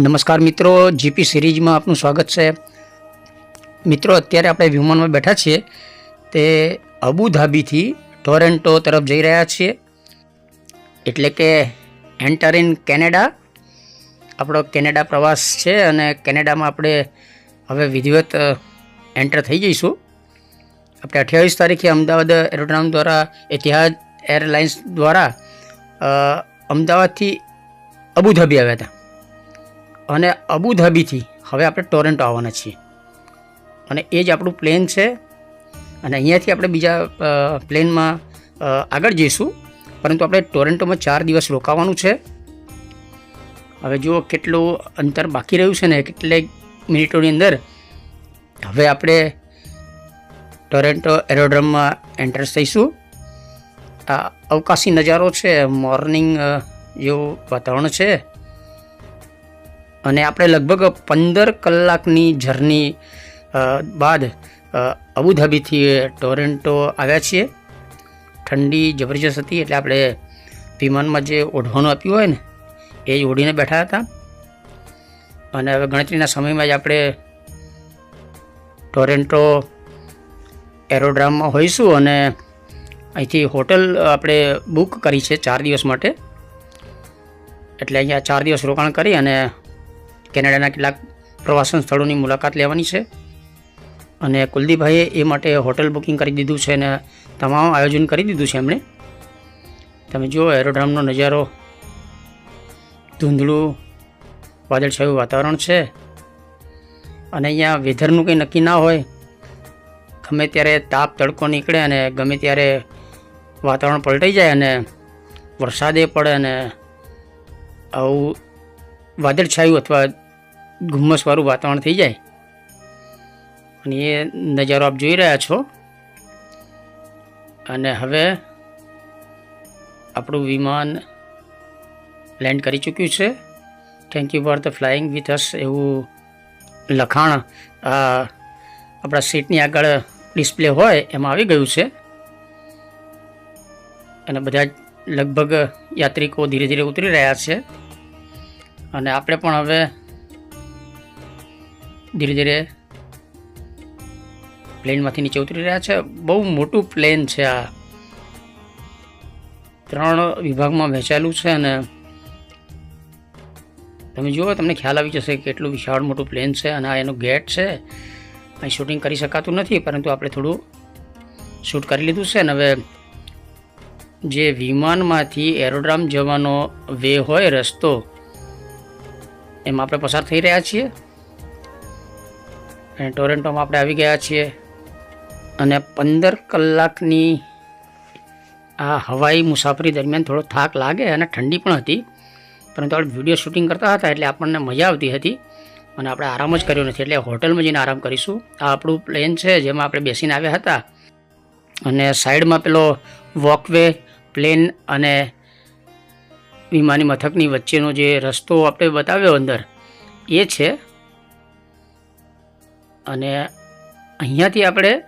નમસ્કાર મિત્રો જીપી સિરીઝમાં આપનું સ્વાગત છે. મિત્રો, અત્યારે આપણે વિમાનમાં બેઠા છીએ. તે અબુધાબીથી ટોરેન્ટો તરફ જઈ રહ્યા છીએ. એટલે કે એન્ટર ઇન કેનેડા. આપણો કેનેડા પ્રવાસ છે અને કેનેડામાં આપણે હવે વિધિવત એન્ટર થઈ જઈશું. આપણે અઠ્યાવીસ તારીખે અમદાવાદ એરોડ્રામ દ્વારા એતિહાદ એરલાઇન્સ દ્વારા અમદાવાદથી અબુધાબી આવ્યા હતા. અને અબુધાબીથી હવે આપણે ટોરેન્ટો આવવાના છીએ. અને એ જ આપણું પ્લેન છે. અને અહીંયાથી આપણે બીજા પ્લેનમાં આગળ જઈશું. પરંતુ આપણે ટોરેન્ટોમાં ચાર દિવસ રોકાવાનું છે. હવે જુઓ કેટલું અંતર બાકી રહ્યું છે ને કેટલેક મિનિટોની અંદર હવે આપણે ટોરેન્ટો એરોડ્રમમાં એન્ટર થઈશું. આ અવકાશી નજારો છે, મોર્નિંગ જેવું વાતાવરણ છે. અને આપણે લગભગ પંદર કલાકની જર્ની બાદ અબુધાબીથી ટોરેન્ટો આવ્યા છીએ. ઠંડી જબરજસ્ત હતી એટલે આપણે વિમાનમાં જે ઓઢવાનું આપ્યું હોય ને, એ જ ઓઢીને બેઠા હતા. અને હવે ગણતરીના સમયમાં જ આપણે ટોરેન્ટો એરોડ્રામમાં હોઈશું અને અહીંથી હોટલ આપણે બુક કરી છે ચાર દિવસ માટે. એટલે અહીંયા ચાર દિવસ રોકાણ કરી અને કેનેડાના કેટલાક પ્રવાસન સ્થળોની મુલાકાત લેવાની છે. અને કુલદીપભાઈએ એ માટે હોટલ બુકિંગ કરી દીધું છે અને તમામ આયોજન કરી દીધું છે એમણે. તમે જુઓ, એરોડ્રામનો નજારો, ધૂંધળું, વાદળછાયું વાતાવરણ છે. અને અહીંયા વેધરનું કંઈ નક્કી ના હોય, ગમે ત્યારે તાપ તડકો નીકળે અને ગમે ત્યારે વાતાવરણ પલટાઈ જાય અને વરસાદે પડે અને આવું વાદળછાયું અથવા ધુમ્મસવાળું વાતાવરણ થઈ જાય. અને એ નજારો આપ જોઈ રહ્યા છો. અને હવે આપણું વિમાન લેન્ડ કરી ચૂક્યું છે. Thank you for the flying with us એવું લખાણ આપણા સીટની આગળ ડિસ્પ્લે હોય એમાં આવી ગયું છે. અને બધા લગભગ યાત્રિકો ધીરે ધીરે ઉતરી રહ્યા છે. અને આપણે પણ હવે ધીરે ધીરે પ્લેનમાંથી નીચે ઉતરી રહ્યા છે. બહુ મોટું પ્લેન છે આ. ત્રણ વિભાગમાં વહેંચાયેલું છે અને તમે જુઓ, તમને ખ્યાલ આવી જશે કે કેટલું વિશાળ મોટું પ્લેન છે અને આ એનો ગેટ છે. અહીં શૂટિંગ કરી શકાતું નથી, પરંતુ આપણે થોડું શૂટ કરી લીધું છે. અને હવે જે વિમાનમાંથી એરોડ્રામ જવાનો વે હોય, રસ્તો, એમાં આપણે પસાર થઈ રહ્યા છીએ. અને ટોરેન્ટોમાં આપણે આવી ગયા છીએ. અને પંદર કલાકની આ હવાઈ મુસાફરી દરમિયાન થોડો થાક લાગે અને ઠંડી પણ હતી. પરંતુ આપણે વીડિયો શૂટિંગ કરતા હતા એટલે આપણને મજા આવતી હતી. અને આપણે આરામ જ કર્યો નથી. એટલે હોટલમાં જઈને આરામ કરીશું. આ આપણું પ્લેન છે, જેમાં આપણે બેસીને આવ્યા હતા. અને સાઈડમાં પેલો વોકવે પ્લેન અને વિમાની મથકની વચ્ચેનો જે રસ્તો આપણે બતાવ્યો અંદર, એ છે. અને અહીંયાથી આપણે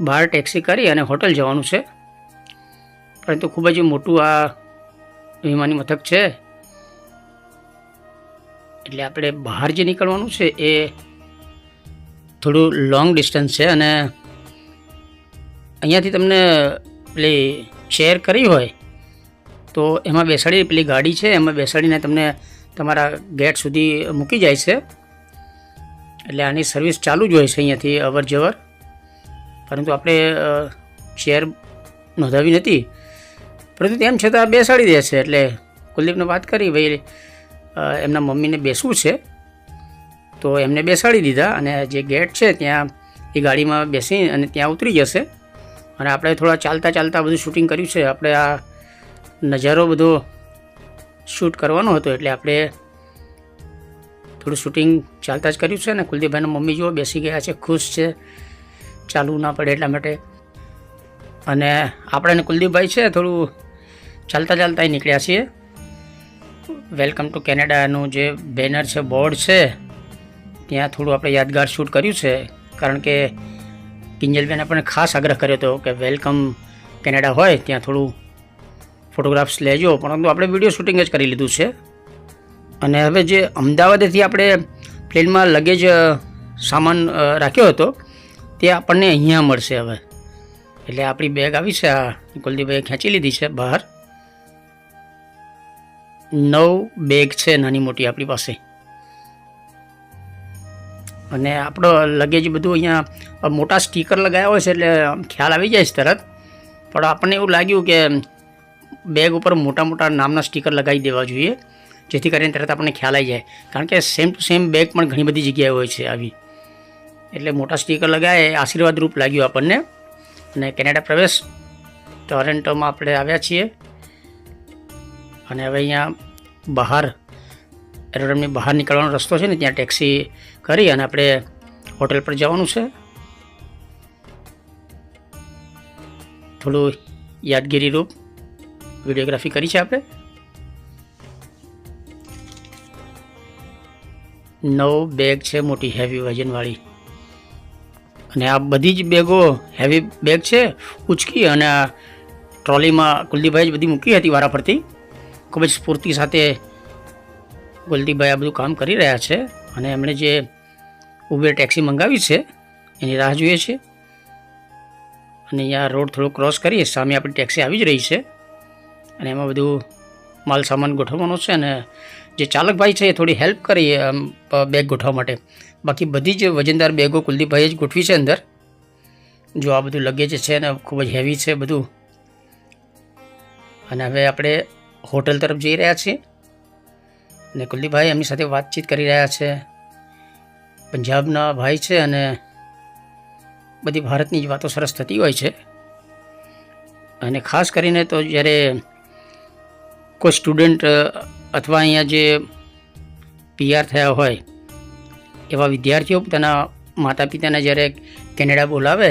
બહાર ટેક્સી કરી અને હોટલ જવાનું છે. પરંતુ ખૂબ જ મોટું આ વિમાની મથક છે. એટલે આપણે બહાર જે નીકળવાનું છે એ થોડું લોંગ ડિસ્ટન્સ છે અને અહીંયાથી તમને પેલી શેર કરી હોય તો એમાં બેસાડી પેલી ગાડી છે. એમાં બેસાડીને તમને તમારા ગેટ સુધી મૂકી જાય છે. એટલે આની સર્વિસ ચાલુ જ હોય છે અહીંયાથી અવર જવર. પરંતુ આપણે ચેર નોંધાવી નથી. પરંતુ તેમ છતાં બેસાડી દે છે. એટલે કુલદીપને વાત કરી, ભાઈ એમના મમ્મીને બેસવું છે. તો એમને બેસાડી દીધા અને જે ગેટ છે ત્યાં એ ગાડીમાં બેસી અને ત્યાં ઉતરી જશે. અને આપણે થોડા ચાલતા ચાલતા બધું શૂટિંગ કર્યું છે. આપણે આ નજારો બધો શૂટ કરવાનો હતો. એટલે આપણે થોડું શૂટિંગ ચાલતા જ કર્યું છે ને કુલદીપભાઈના મમ્મી જુઓ બેસી ગયા છે, ખુશ છે. ચાલવું ના પડે એટલા માટે. અને આપણે કુલદીપભાઈ છે, થોડું ચાલતા ચાલતા નીકળ્યા છીએ. વેલકમ ટુ કેનેડાનું જે બેનર છે બોર્ડ છે, ત્યાં થોડું આપણે યાદગાર શૂટ કર્યું છે. કારણ કે કિંજલબેન આપણને ખાસ આગ્રહ કર્યો હતો કે વેલકમ કેનેડા હોય, ત્યાં થોડું ફોટોગ્રાફ્સ લેજો. પરંતુ આપણે વીડિયો શૂટિંગ જ કરી લીધું છે. અને હવે જે અમદાવાદથી આપણે પ્લેનમાં લગેજ સામાન રાખ્યો હતો, તે આપણને અહીંયા મળશે હવે. એટલે આપણી બેગ આવી છે આ. કુલદીપભાઈએ ખેંચી લીધી છે બહાર. નવ બેગ છે નાની મોટી આપણી પાસે. અને આપણો લગેજ બધું અહીંયા મોટા સ્ટીકર લગાવ્યા હોય છે એટલે ખ્યાલ આવી જાય છે તરત. પણ આપણને એવું લાગ્યું કે બેગ ઉપર મોટા મોટા નામના સ્ટીકર લગાવી દેવા જોઈએ. જેથી કરીને તરત આપણને ખ્યાલ આવી જાય. કારણ કે સેમ ટુ સેમ બેગ પણ ઘણી બધી જગ્યાએ હોય છે આવી. એટલે મોટા સ્ટીકર લગાવે એ આશીર્વાદરૂપ લાગ્યું આપણને. અને કેનેડા પ્રવેશ ટોરેન્ટોમાં આપણે આવ્યા છીએ. અને હવે અહીંયા બહાર, એરોડ્રોમની બહાર નીકળવાનો રસ્તો છે ને, ત્યાં ટેક્સી કરી અને આપણે હોટેલ પર જવાનું છે. થોડું યાદગીરી રૂપ વિડીયોગ્રાફી કરી છે આપણે. નવ બેગ છે, મોટી હેવી વજનવાળી અને આ બધી જ બેગો હેવી બેગ છે, ઉચકી અને આ ટ્રોલીમાં કુલદીપભાઈ જ બધી મૂકી હતી વારાફરતી. ખૂબ જ સ્ફૂર્તિ સાથે કુલદીપભાઈ આ બધું કામ કરી રહ્યા છે અને એમણે જે ઉબેર ટેક્સી મંગાવી છે, એની રાહ જોઈએ છે. અને અહીંયા રોડ થોડો ક્રોસ કરીએ, સામે આપણી ટેક્સી આવી જ રહી છે. અને એમાં બધું માલ સામાન ગોઠવવાનો છે અને જે ચાલકભાઈ છે એ થોડી હેલ્પ કરી બેગ ગોઠવવા માટે. બાકી બધી જ વજનદાર બેગો કુલદીપભાઈએ જ ગોઠવી છે અંદર. જો આ બધું લગેજ છે ને, ખૂબ જ હેવી છે બધું. અને હવે આપણે હોટલ તરફ જઈ રહ્યા છીએ. અને કુલદીપભાઈ એમની સાથે વાતચીત કરી રહ્યા છે. પંજાબના ભાઈ છે અને બધી ભારતની જ વાતો સરસ થતી હોય છે. અને ખાસ કરીને તો જ્યારે કોઈ સ્ટુડન્ટ અથવા અહીંયા જે પીઆર થયા હોય, એવા વિદ્યાર્થીઓ પોતાના માતા પિતાને જ્યારે કેનેડા બોલાવે,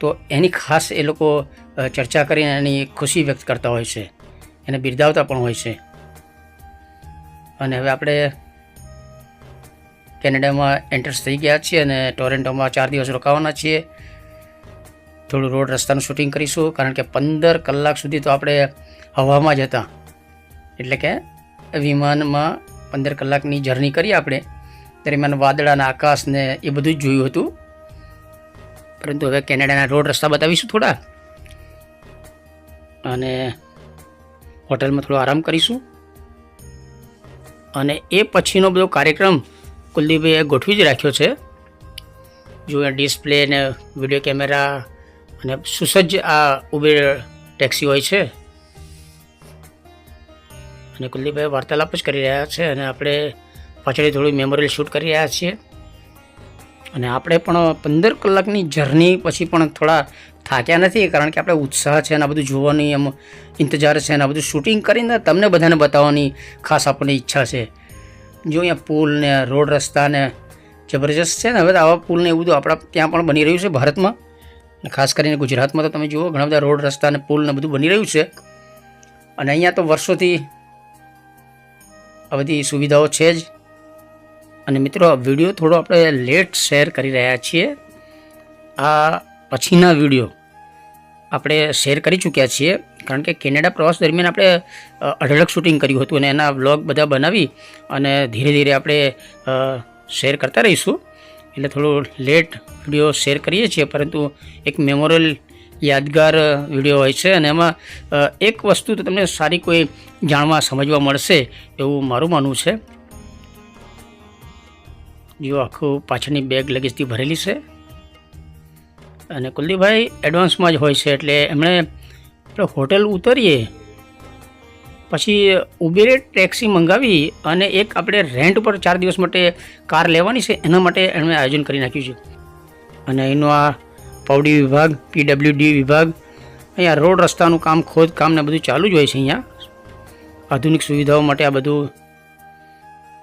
તો એની ખાસ એ લોકો ચર્ચા કરીને એની ખુશી વ્યક્ત કરતા હોય છે. એને બિરદાવતા પણ હોય છે. અને હવે આપણે કેનેડામાં એન્ટર્સ થઈ ગયા છીએ અને ટોરેન્ટોમાં ચાર દિવસ રોકાવાના છીએ. થોડું રોડ રસ્તાનું શૂટિંગ કરીશું, કારણ કે પંદર કલાક સુધી તો આપણે હવામાં જ હતા. એટલે કે વિમાનમાં પંદર કલાકની જર્ની કરી આપણે. દરમિયાન વાદળાના આકાશને એ બધું જ જોયું હતું. પરંતુ હવે કેનેડાના રોડ રસ્તા બતાવીશું થોડા. અને હોટલમાં થોડો આરામ કરીશું. અને એ પછીનો બધો કાર્યક્રમ કુલદીપભાઈએ ગોઠવી જ રાખ્યો છે. જો ડિસ્પ્લે ને વીડિયો કેમેરા અને સુસજ્જ આ ઉબેર ટેક્સી હોય છે અને કુલદીપભાઈ વાર્તાલાપ જ કરી રહ્યા છે અને આપણે પાછળ થોડું મેમોરિયલ શૂટ કરી રહ્યા છીએ. અને આપણે પણ પંદર કલાકની જર્ની પછી પણ થોડા થાક્યા નથી, કારણ કે આપણે ઉત્સાહ છે અને આ બધું જોવાની એમ ઇંતજાર છે અને આ બધું શૂટિંગ કરીને તમને બધાને બતાવવાની ખાસ આપણને ઈચ્છા છે. જો અહીંયા પુલ ને રોડ રસ્તા ને જબરજસ્ત છે ને હવે આવા પુલ ને એવું બધું આપણા ત્યાં પણ બની રહ્યું છે ભારતમાં. ખાસ કરીને ગુજરાતમાં તો તમે જુઓ, ઘણા બધા રોડ રસ્તા ને પુલ ને બધું બની રહ્યું છે. અને અહીંયા તો વર્ષોથી આ બધી સુવિધાઓ છે જ. અને મિત્રો વીડિયો થોડો આપણે લેટ શેર કરી રહ્યા છીએ. આ પછીના વીડિયો આપણે શેર કરી ચૂક્યા છીએ. કારણ કે કેનેડા પ્રવાસ દરમિયાન આપણે અઢળક શૂટિંગ કર્યું હતું અને એના વ્લોગ બધા બનાવી અને ધીરે ધીરે આપણે શેર કરતા રહીશું. એટલે થોડું લેટ વીડિયો શેર કરીએ છીએ, પરંતુ એક મેમોરલ યાદગાર વીડિયો હોય છે અને એમાં એક વસ્તુ તો તમને સારી કોઈ જાણવા, સમજવા મળશે એવું મારું માનવું છે. જો આખું પાછળની બેગ લગેજથી ભરેલી છે. અને કુલદીપભાઈ એડવાન્સમાં જ હોય છે, એટલે એમણે આપણે હોટેલ ઉતરીએ, પછી ઉબેરે ટેક્સી મંગાવી અને એક આપણે રેન્ટ પર ચાર દિવસ માટે કાર લેવાની છે, એના માટે એમણે આયોજન કરી નાખ્યું છે. અને એનો આ પાવડી વિભાગ, પીડબ્લ્યુડી વિભાગ, અહીંયા રોડ રસ્તાનું કામ, ખોદ કામ ને બધું ચાલુ જ હોય છે અહીંયા. આધુનિક સુવિધાઓ માટે આ બધું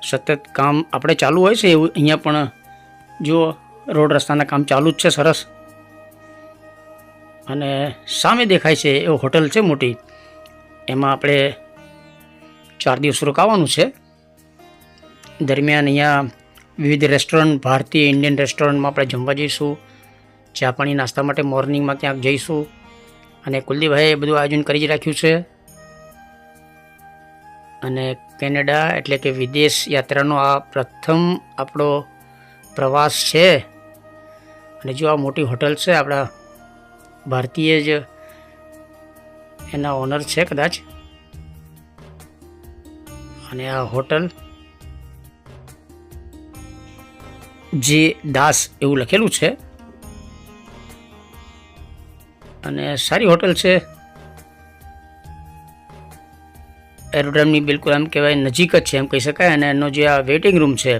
સતત કામ આપણે ચાલુ હોય છે એવું અહીંયા પણ જો રોડ રસ્તાના કામ ચાલુ જ છે સરસ. અને સામે દેખાય છે એ હોટલ છે મોટી. એમાં આપણે ચાર દિવસ રોકાવાનું છે. દરમિયાન અહીંયા વિવિધ રેસ્ટોરન્ટ, ભારતીય ઇન્ડિયન રેસ્ટોરન્ટમાં આપણે જમવા જઈશું. ચા પાણી નાસ્તા માટે મોર્નિંગમાં ક્યાંક જઈશું. અને કુલદીપભાઈએ બધું આયોજન કરી જ રાખ્યું છે. અને કેનેડા એટલે કે વિદેશ યાત્રાનો આ પ્રથમ આપણો પ્રવાસ છે. અને જો આ મોટી હોટલ છે, આપણા ભારતીય જ એના ઓનર છે કદાચ. અને આ હોટલ જે દાસ એવું લખેલું છે. અને સારી હોટલ છે. એરોડ્રામની બિલકુલ આમ કહેવાય નજીક જ છે એમ કહી શકાય. અને એનો જે આ વેઇટિંગ રૂમ છે,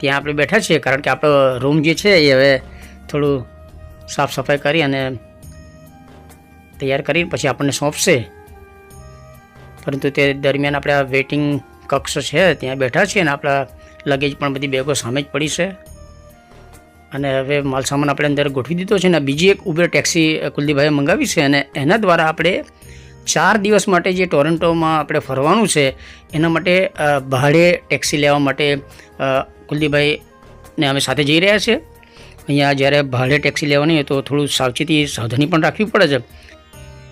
ત્યાં આપણે બેઠા છીએ કારણ કે આપણો રૂમ જે છે એ હવે થોડું સાફ સફાઈ કરી અને તૈયાર કરી પછી આપણને સોંપશે. પરંતુ તે દરમિયાન આપણે આ વેઇટિંગ કક્ષ છે, ત્યાં બેઠા છીએ અને આપણા લગેજ પણ બધી બેગો સામે જ પડી છે. અને હવે માલ સામાન આપણે અંદર ગોઠવી દીધો છે અને બીજી એક ઉબેર ટેક્સી કુલદીપભાઈએ મંગાવી છે અને એના દ્વારા આપણે ચાર દિવસ માટે જે ટોરન્ટોમાં આપણે ફરવાનું છે, એના માટે ભાડે ટેક્સી લેવા માટે કુલદીપભાઈને અમે સાથે જઈ રહ્યા છીએ અહીંયા જ્યારે ભાડે ટેક્સી લેવાની હોય તો થોડું સાવચેતી સાવધાની પણ રાખવી પડે છે.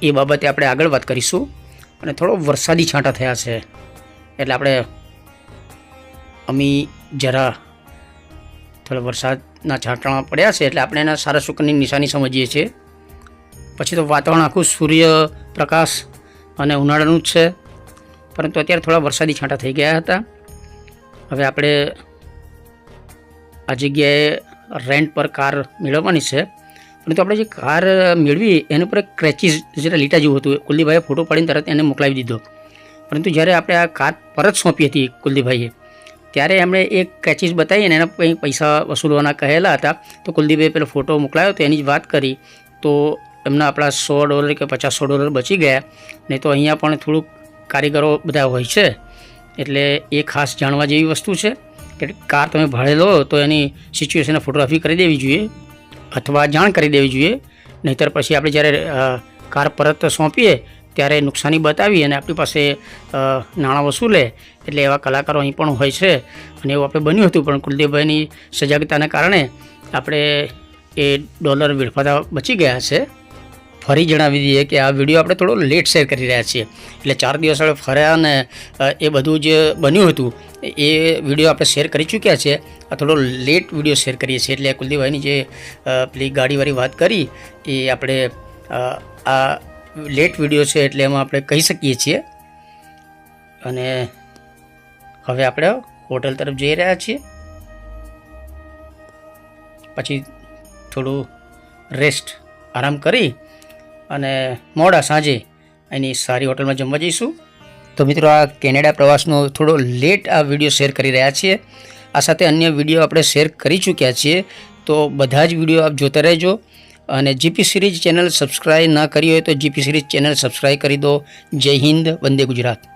એ બાબતે આપણે આગળ વાત કરીશું. અને થોડો વરસાદી છાંટા થયા છે. એટલે આપણે અમી જરા થોડા વરસાદના છાંટણા પડ્યા છે એટલે આપણે એના સારા શુકનની નિશાની સમજીએ છીએ. પછી તો વાતાવરણ આખું સૂર્ય, પ્રકાશ અને ઉનાળાનું જ છે. પરંતુ અત્યારે થોડા વરસાદી છાંટા થઈ ગયા હતા. હવે આપણે આ જગ્યાએ રેન્ટ પર કાર મેળવવાની છે. પરંતુ આપણે જે કાર મેળવી એની ઉપર ક્રેચીસ જેટલા લીટા જેવું હતું. કુલદીપભાઈએ ફોટો પાડીને તરત એને મોકલાવી દીધો. પરંતુ જ્યારે આપણે આ કાર પરત સોંપી હતી કુલદીપભાઈએ ત્યારે એમણે એક કેચીસ બતાવી અને એના કંઈ પૈસા વસૂલવાના કહેલા હતા. તો કુલદીપે પેલો ફોટો મોકલાયો તો એની જ વાત કરી. તો એમના આપણા સો ડોલર કે પચાસ ડોલર બચી ગયા. નહીં તો અહીંયા પણ થોડુંક કારીગરો બધા હોય છે. એટલે એ ખાસ જાણવા જેવી વસ્તુ છે કે કાર તમે ભાડે લો તો એની સિચ્યુએશનને ફોટોગ્રાફી કરી દેવી જોઈએ અથવા જાણ કરી દેવી જોઈએ. નહીંતર પછી આપણે જ્યારે કાર પરત સોંપીએ ત્યારે નુકસાની બતાવી અને આપણી પાસે નાણાં વસૂલે એટલે એવા કલાકારો અહીં પણ હોય છે. અને એવું આપણે બન્યું હતું, પણ કુલદીપભાઈની સજાગતાને કારણે આપણે એ ડોલર વેડફાતા બચી ગયા છે. ફરી જણાવી દઈએ કે આ વીડિયો આપણે થોડો લેટ શેર કરી રહ્યા છીએ. એટલે ચાર દિવસ આપણે ફર્યા અને એ બધું જે બન્યું હતું, એ વીડિયો આપણે શેર કરી ચૂક્યા છે. આ થોડો લેટ વીડિયો શેર કરીએ છીએ. એટલે કુલદીપભાઈની જે પેલી ગાડીવાળી વાત કરી, એ આપણે આ લેટ વીડિયો છે એટલે એમાં આપણે કહી શકીએ છીએ. અને હવે આપણે હોટલ તરફ જઈ રહ્યા છીએ. પછી થોડું રેસ્ટ આરામ કરી અને મોડા સાંજે એની સારી હોટલમાં જમવા જઈશું. તો મિત્રો આ કેનેડા પ્રવાસનો થોડો લેટ આ વીડિયો શેર કરી રહ્યા છીએ. આ સાથે અન્ય વીડિયો આપણે શેર કરી ચૂક્યા છીએ. તો બધા જ વીડિયો આપ જોતા રહેજો. અને જીપી સિરીઝ ચેનલ સબસ્ક્રાઈબ ના કરી હોય તો જીપી સિરીઝ ચેનલ સબસ્ક્રાઈબ કરી દો. જય હિન્દ, વંદે ગુજરાત.